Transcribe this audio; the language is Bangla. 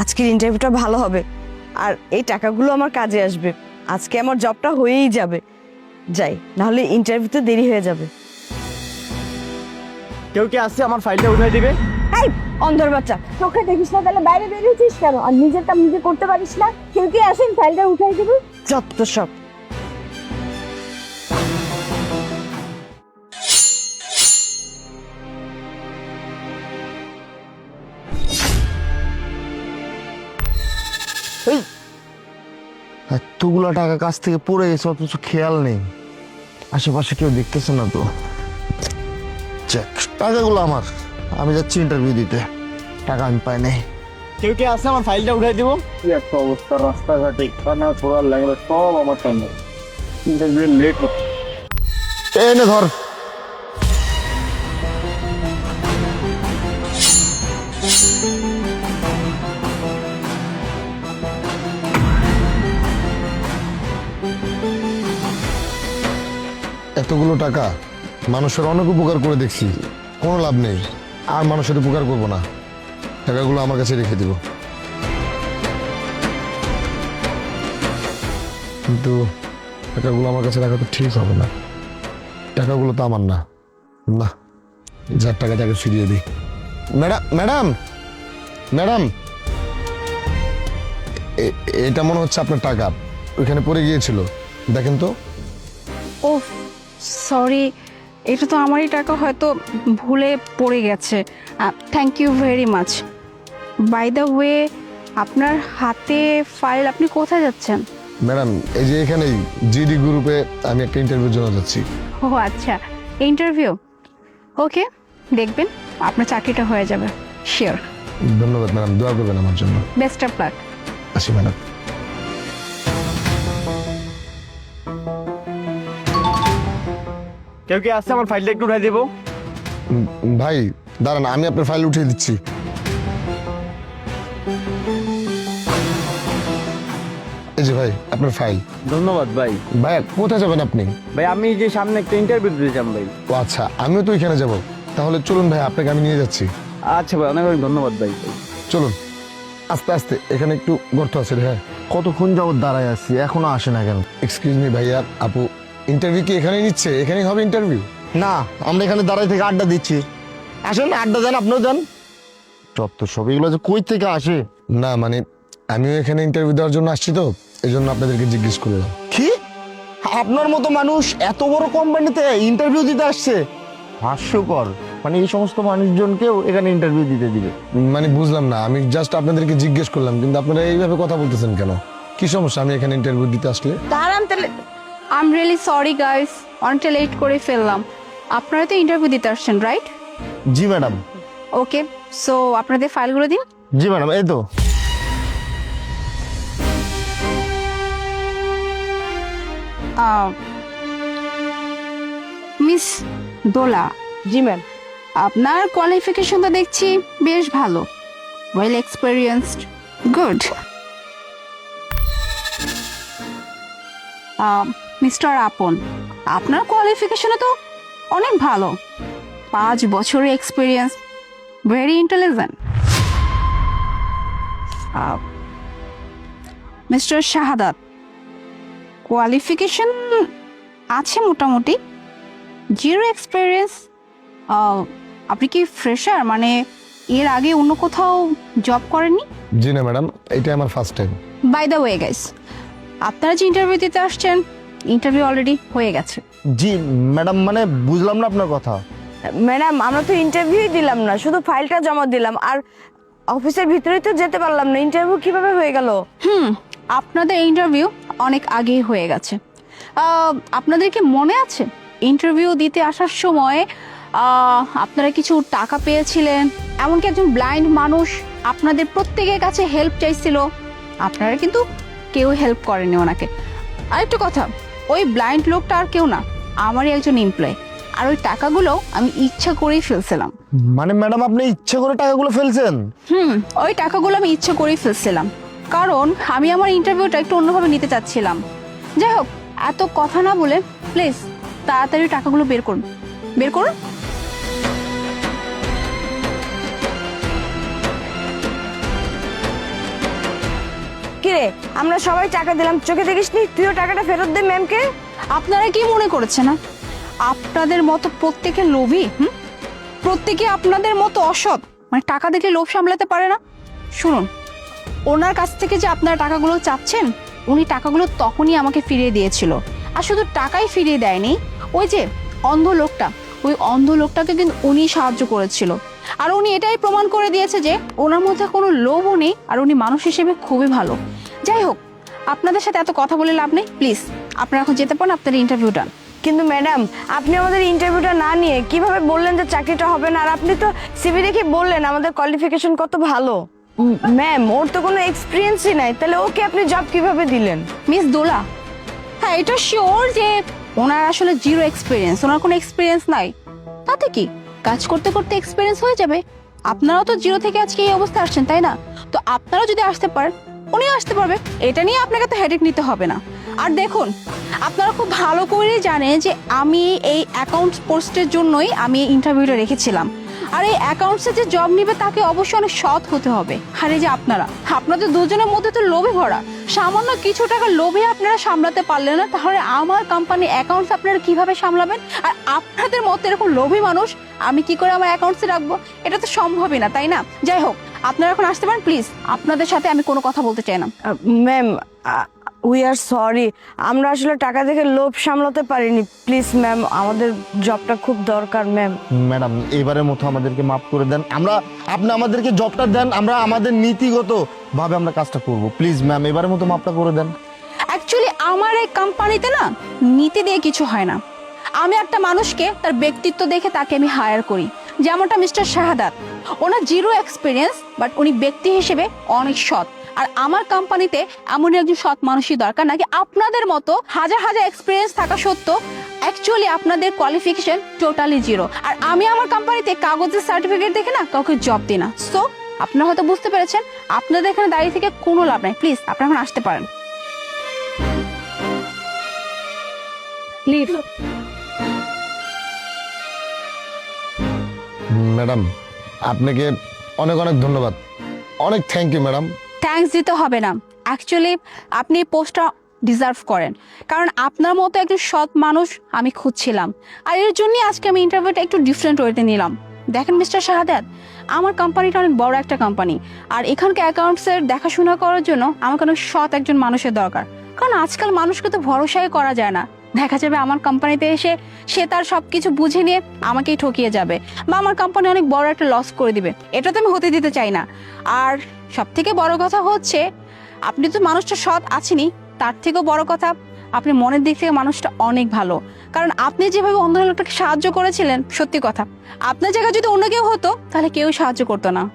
আজকের ইন্টারভিউটা ভালো হবে। আর এই টাকাগুলো আমার কাজে আসবে। আজকে আমার জবটা হয়েই যাবে। যাই নাহলে ইন্টারভিউতে দেরি হয়ে যাবে। কেউ কি আসছে আমার ফাইলটা উঠাই দিবে? এই অন্ধর বাচ্চা চোখে দেখিস না তাহলে বাইরে বেরিয়েছিস কেন? আর নিজের কাম নিজে করতে পারিস না? কেউ কি আসেন ফাইলটা উঠাই দেবে? যত সব। এতগুলো টাকা কাছ থেকে পড়ে গেছে অথচ খেয়াল নেই। আশেপাশে কেউ দেখতেছে না তো। যাক, টাকাগুলো আমার। আমি যাচ্ছি ইন্টারভিউ দিতে। টাকা আমি পাই নাই। কেউ কি আসছে আমার ফাইলটা উঠাই দিব? কি একটা অবস্থা রাস্তাঘাটে খানা ছোড়ার লাগল সব আমার সামনে। ইন্টারভিউ লেট হচ্ছে। এই নে ধর। এতগুলো টাকা মানুষের অনেক উপকার করে দেখছি। কোনো লাভ নেই। আর মানুষের উপকার করব না। টাকাগুলো আমার কাছে রেখে দিব। কিন্তু টাকাগুলো আমার কাছে রাখা তো ঠিক হবে না। টাকাগুলো তো আমার না। না, যার টাকা তাকে ফিরিয়ে দিই। ম্যাডাম! ম্যাডাম! ম্যাডাম এটা মনে হচ্ছে আপনার টাকা। ওইখানে পড়ে গিয়েছিল। দেখেন তো। সরি এটা তো আমারই টাকা হয়তো ভুলে পড়ে গেছে। Thank you very much by the way আপনার হাতে ফাইল আপনি কোথায় যাচ্ছেন? ম্যাডাম এই যে এখানেই জিডি গ্রুপে আমি একটা ইন্টারভিউর জন্য যাচ্ছি। ও আচ্ছা। ইন্টারভিউ ওকে দেখবেন আপনার চাকরিটা হয়ে যাবে। শিওর ধন্যবাদ ম্যাডাম দোয়া করবেন আমার জন্য। বেস্ট অফ লাক আসি ম্যাডাম। কেউ কি আসছে আমার ফাইলটা একটু উঠাই দিব? ভাই দাঁড়ান আমি আপনার ফাইল উঠিয়ে দিচ্ছি। এই যে ভাই আপনার ফাইল। ধন্যবাদ ভাই। ভাই কোথায় যাবেন আপনি? ভাই আমি যে সামনে একটা ইন্টারভিউ দিতে চান ভাই। ও আচ্ছা আমিও তো এখানে যাব। তাহলে চলুন ভাই আপনাকে আমি নিয়ে যাচ্ছি। আচ্ছা ভাই অনেক অনেক ধন্যবাদ ভাই। চলুন। আস্তে আস্তে এখানে একটু গর্ত আছে হ্যাঁ। কতক্ষণ যাবত দাঁড়ায় আছি? এখনও আসে না কেন? এক্সকিউজ মি ভাইয়া আপু ইন্টারভিউ কি এখানেই নিচ্ছে? এখানেই হবে ইন্টারভিউ না আমরা এখানে দাঁড়াই থেকে আড্ডা দিচ্ছি। আসেন আড্ডা দেন আপনিও দেন। তো সব এগুলো যে কই থেকে আসে? না মানে আমিও এখানে ইন্টারভিউ দেওয়ার জন্য আসছি তো এই জন্য আপনাদেরকে জিজ্ঞেস করলাম। কি? আপনার মতো মানুষ এত বড় কোম্পানিতে ইন্টারভিউ দিতে আসছে? হাস্যকর। মানে এই সমস্ত মানুষজনকেও এখানে ইন্টারভিউ দিতে দিবে। মানে বুঝলাম না আমি জাস্ট আপনাদেরকে জিজ্ঞেস করলাম কিন্তু আপনারা এইভাবে কথা বলতেছেন কেন? কি সমস্যা আমি এখানে ইন্টারভিউ দিতে আসলে? দাঁড়ান তাহলে I am really sorry guys অনেকটা লেট করে ফেললাম। আপনারা তো ইন্টারভিউ দিতে আসছেন রাইট জি ম্যাডাম ওকে সো আপনাদের ফাইলগুলো দিন। জি ম্যাডাম এই তো। মিস দোলা জি ম্যাম আপনার কোয়ালিফিকেশন তো দেখছি বেশ ভালো। ওয়েল এক্সপেরিয়েন্সড গুড মিস্টার আপন আপনার কোয়ালিফিকেশনে তো অনেক ভালো। পাঁচ বছরের experience very intelligent mister Shahadat qualification আছে মোটামুটি। জিরো এক্সপিরিয়েন্স আপনি কি ফ্রেশার মানে এর আগে অন্য কোথাও জব করেননি? জি না ম্যাডাম এটা আমার first time by the way guys আপনারা যে ইন্টারভিউ দিতে আসছেন ইন্টারভিউ অলরেডি হয়ে গেছে। জি ম্যাডাম মানে বুঝলাম না আপনার কথা। ম্যাডাম আমরা তো ইন্টারভিউই দিলাম না শুধু ফাইলটা জমা দিলাম। আর অফিসের ভিতরেই তো যেতে পারলাম না ইন্টারভিউ কীভাবে হয়ে গেল? হুম আপনাদের ইন্টারভিউ অনেক আগেই হয়ে গেছে। আপনাদের কি মনে আছে? ইন্টারভিউ দিতে আসার সময় আপনারা কিছু টাকা পেয়েছিলেন? এমনকি একজন ব্লাইন্ড মানুষ আপনাদের প্রত্যেকের কাছে হেল্প চাইছিল। আপনারা কিন্তু কেউ হেল্প করেনি ওনাকে। আরেকটা কথা ওই ব্লাইন্ড লোকটা আর কেউ না আমারই একজন এমপ্লয় আর ওই টাকাগুলো আমি ইচ্ছা করেই ফেলছিলাম। মানে ম্যাডাম আপনি ইচ্ছে করে টাকাগুলো ফেলছেন? হুম ওই টাকাগুলো আমি ইচ্ছে করেই ফেলছিলাম। কারণ আমি আমার ইন্টারভিউটা একটু অন্যভাবে নিতে চাচ্ছিলাম। যাই হোক এত কথা না বলে প্লিজ তাড়াতাড়ি টাকাগুলো বের করুন। বের করুন? কিরে? আমরা সবাই টাকা দিলাম। চোখে দেখিস নি? তুইও টাকাটা ফেরত দে ম্যামকে। আপনারা কি মনে করেছেন না আপনাদের মতো প্রত্যেকে লোভী, হুম? প্রত্যেকে আপনাদের মতো অসৎ। মানে টাকা দেখলে লোভ সামলাতে পারে না। শুনুন, ওনার কাছ থেকে যে আপনারা টাকাগুলো চাচ্ছেন, উনি টাকাগুলো তখনই আমাকে ফিরিয়ে দিয়েছিল। আর শুধু টাকাই ফিরিয়ে দেয়নি, ওই যে অন্ধ লোকটা, ওই অন্ধ লোকটাকে কিন্তু উনি সাহায্য করেছিল। আর উনি এটাই প্রমাণ করে দিয়েছে যে ওনার মধ্যে কোনো লোভও নেই, আর উনি মানুষ হিসেবে খুবই ভালো। যাই হোক আপনাদের সাথে এত কথা বলে লাভ নেই প্লিজ। আপনারা এখন যেতে পারেন আপনার ইন্টারভিউ ডান কিন্তু ম্যাডাম আপনি আমাদের ইন্টারভিউটা না নিয়ে কীভাবে বললেন যে চাকরিটা হবে না? আর আপনি তো সিভি দেখে বললেন আমাদের কোয়ালিফিকেশন কত ভালো। ম্যাম ওর তো কোনো এক্সপিরিয়েন্সই নাই। তাহলে ওকে আপনি জব কীভাবে দিলেন? মিস দোলা হ্যাঁ এটা শিওর যে ওনার আসলে জিরো এক্সপিরিয়েন্স ওনার কোনো এক্সপিরিয়েন্স নাই। তাতে কি? কাজ করতে করতে এক্সপিরিয়েন্স হয়ে যাবে। আপনারাও তো জিরো থেকে আজকে এই অবস্থা আসছেন তাই না? তো আপনারাও যদি আসতে পারেন উনিও আসতে পারবে। এটা নিয়ে আপনাকে তো হেডেক নিতে হবে না। আর দেখুন, আপনারা খুব ভালো করে জানেন যে আমি এই অ্যাকাউন্টস পোস্টের জন্যই আমি এই ইন্টারভিউটা রেখেছিলাম। আর এই অ্যাকাউন্টসে যে জব নিবে তাকে অবশ্যই অনেক সৎ হতে হবে। আর এই যে আপনারা, আপনাদের দুজনের মধ্যে তো লোভে ভরা। সামান্য কিছু টাকা লোভে আপনারা সামলাতে পারলেন না, তাহলে আমার কোম্পানি অ্যাকাউন্টস আপনারা কীভাবে সামলাবেন? আর আপনাদের মতো এরকম লোভী মানুষ আমি কি করে আমার অ্যাকাউন্টসে রাখব? এটা তো সম্ভবই না, তাই না? যাই হোক আপনারা এখন আসতে পারেন? প্লিজ আপনাদের সাথে আমি কোনো কথা বলতে চাই না। ম্যাম উই আর সরি আমরা আসলে টাকা দেখে লোভ সামলাতে পারিনি। প্লিজ ম্যাম আমাদের জবটা খুব দরকার ম্যাম ম্যাডাম এবারের মতো আমাদেরকে মাফ করে দেন। আমরা আপনি আমাদেরকে জবটা দেন আমরা আমাদের নীতিগত ভাবে আমরা কাজটা করব। প্লিজ ম্যাম এবারের মতো মাফটা করে দেন। অ্যাকচুয়ালি আমার এই কোম্পানিতে না নীতি দিয়ে কিছু হয় না। আমি একটা মানুষকে তার ব্যক্তিত্ব দেখে তাকে আমি হায়ার করি। যেমনটা মিস্টার শাহাদাত। ওনার জিরো এক্সপিরিয়েন্স বাট উনি ব্যক্তি হিসেবে অনেক সৎ। আর আমার কোম্পানিতে এমন একজন সৎ মানুষই দরকার, নাকি আপনাদের মতো হাজার হাজার এক্সপিরিয়েন্স থাকা সত্ত্বেও অ্যাকচুয়ালি আপনাদের কোয়ালিফিকেশন টোটালি জিরো আর আমি আমার কোম্পানিতে কাগজের সার্টিফিকেট দেখে না কাউকে জব দিই না। সো আপনারা হয়তো বুঝতে পেরেছেন, আপনাদের এখানে দাঁড়িয়ে থেকে কোনো লাভ নাই। প্লিজ আপনারা এখন আসতে পারেন। ম্যাডাম আপনাকে অনেক অনেক ধন্যবাদ। অনেক থ্যাংক ইউ ম্যাডাম থ্যাঙ্কস দিতে হবে না। অ্যাকচুয়ালি আপনি এই পোস্টটা ডিজার্ভ করেন। কারণ আপনার মতো একজন সৎ মানুষ আমি খুঁজছিলাম। আর এর জন্যই আজকে আমি ইন্টারভিউটা একটু ডিফারেন্ট ওয়েতে নিলাম। দেখেন মিস্টার শাহাদাত, আমার কোম্পানিটা অনেক বড় একটা কোম্পানি আর এখানকার অ্যাকাউন্টসের দেখাশোনা করার জন্য আমাকে অনেক সৎ একজন মানুষের দরকার। কারণ আজকাল মানুষকে তো ভরসাই করা যায় না। দেখা যাবে আমার কোম্পানিতে এসে সে তার সব কিছু বুঝে নিয়ে আমাকেই ঠকিয়ে যাবে বা আমার কোম্পানি অনেক বড় একটা লস করে দিবে। এটা তো আমি হতে দিতে চাই না। আর সব থেকে বড় কথা হচ্ছে, আপনি তো মানুষটা সৎ আছেনই, তার থেকেও বড় কথা, আপনি মনের দিক থেকে মানুষটা অনেক ভালো। কারণ আপনি যেভাবে অন্য লোকটাকে সাহায্য করেছিলেন, সত্যি কথা। আপনার জায়গায় যদি অন্য কেউ হতো, তাহলে কেউ সাহায্য করতো না।